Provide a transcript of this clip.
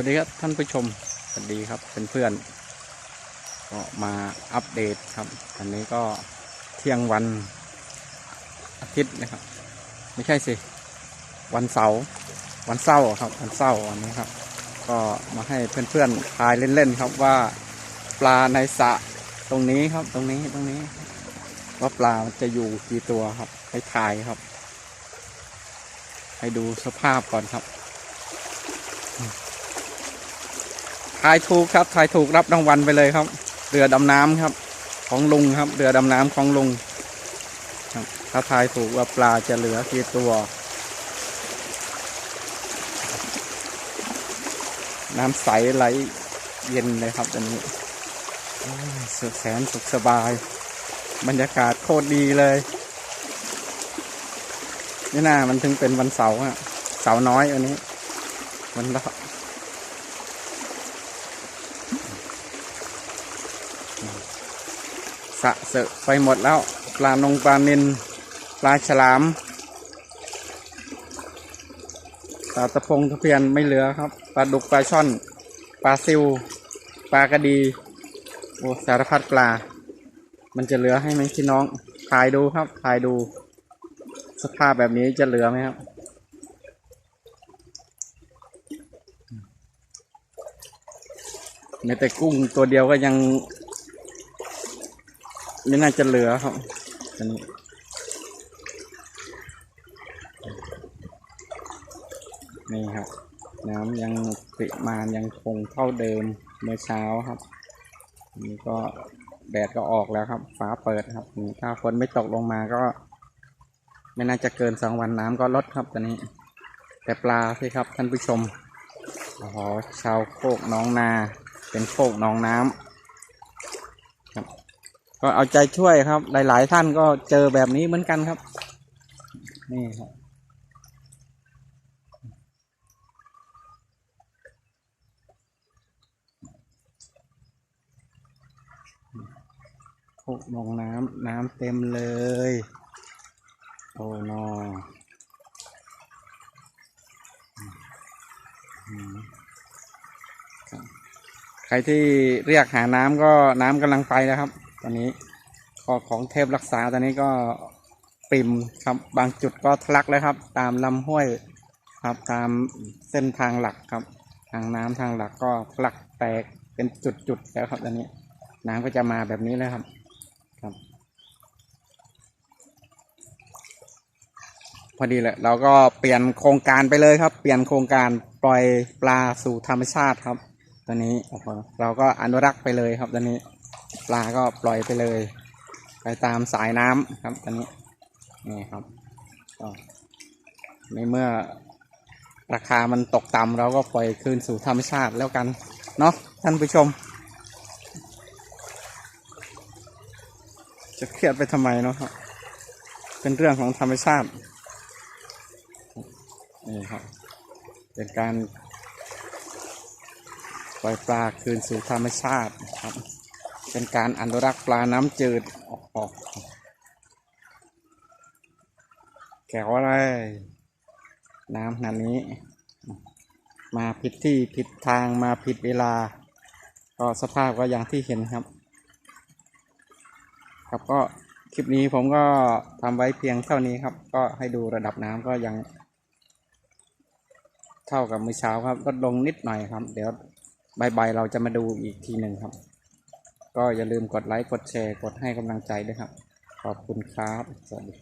วัสดีครับท่านผู้ชม สวัสดีครับเพื่อนๆก็มาอัปเดตครับอันนี้ก็เที่ยงวันอาทิตย์นะครับ ไม่ใช่สิ วันเสาร์วันเสาร์ครับ วันเสาร์วันนี้ครับ ก็มาให้เพื่อนๆทายเล่นๆครับว่าปลาในสระตรงนี้ครับ ตรงนี้ตรงนี้ว่าปลาจะอยู่กี่ตัวครับ ให้ทายครับ ให้ดูสภาพก่อนครับ ทายถูกครับทายถูกรับรางวัลไปเลยครับ เรือดำน้ำครับ ของลุงครับ เรือดำน้ำของลุงครับถ้าทายถูกว่าปลาจะเหลือกี่ตัว น้ำใสไหลเย็นเลยครับตอนนี้สุดแสนสุขสบาย บรรยากาศโคตรดีเลยนี่น่ามันถึงเป็นวันเสาร์อะเสาร์น้อยวันนี้วันละ สะเสะไปหมดแล้ว ปลานงปลานินปลาฉลามปลาตะพงตะเพียนไม่เหลือครับปลาดุกปลาช่อน ปลาซิว ปลากระดีโอ้สารพัดปลา มันจะเหลือให้ไหมพี่น้องถ่ายดูครับถ่ายดู สภาพแบบนี้จะเหลือไหมครับแม้แต่กุ้งตัวเดียวก็ยัง ไม่น่าจะเหลือครับอันนี้นี่ครับ น้ำยังปริมาณยังคงเท่าเดิมเมื่อเช้าครับนนี้ก็แดดก็ออกแล้วครับ ฟ้าเปิดครับ ถ้าฝนไม่ตกลงมาก็ ไม่น่าจะเกินสองวันน้ำก็ลดครับตอนนี้ แต่ปลาสิครับท่านผู้ชมอ๋อชาวโคกน้องนา เป็นโคกหนองน้ำ ก็เอาใจช่วยครับ หลาย ๆ ท่านก็เจอแบบนี้เหมือนกันครับ นี่ครับโคกหนองน้ำน้ำเต็มเลย โอ้นอใครที่เรียกหาน้ำก็น้ำกำลังไปแล้วครับ อนนี้ก็ของเทพรักษาตอนนี้ก็ปริมครับ บางจุดก็ทะลักแล้วครับ ตามลำห้วยครับตามเส้นทางหลักครับ ทางน้ำทางหลักก็ทะลักแตกเป็นจุดๆแล้วครับตอนนี้ น้ำก็จะมาแบบนี้เลยครับครับ พอดีแหละเราก็เปลี่ยนโครงการไปเลยครับ เปลี่ยนโครงการปล่อยปลาสู่ธรรมชาติครับ ตอนนี้เราก็อนุรักษ์ไปเลยครับตอนนี้ ปลาก็ปล่อยไปเลย ไปตามสายน้ำครับตอนนี้นี่ครับก็ในเมื่อราคามันตกต่ำเราก็ปล่อยคืนสู่ธรรมชาติแล้วกัน เนาะท่านผู้ชม จะเครียดไปทำไมเนาะครับ เป็นเรื่องของธรรมชาตินี่ครับ เป็นการปล่อยปลาคืนสู่ธรรมชาติครับ เป็นการอนุรักษ์ปลาน้ำจืดออกออกแก้วอะไร น้ำขนาดนี้ มาผิดที่ผิดทางมาผิดเวลา ก็สภาพก็อย่างที่เห็นครับ ครับก็คลิปนี้ผมก็ทำไว้เพียงเท่านี้ครับ ก็ให้ดูระดับน้ำก็ยัง เท่ากับเมื่อเช้าครับลดลงนิดหน่อยครับ เดี๋ยวบายๆเราจะมาดูอีกทีหนึ่งครับ ก็อย่าลืมกดไลค์ กดแชร์ กดให้กำลังใจด้วยครับ ขอบคุณครับ สวัสดี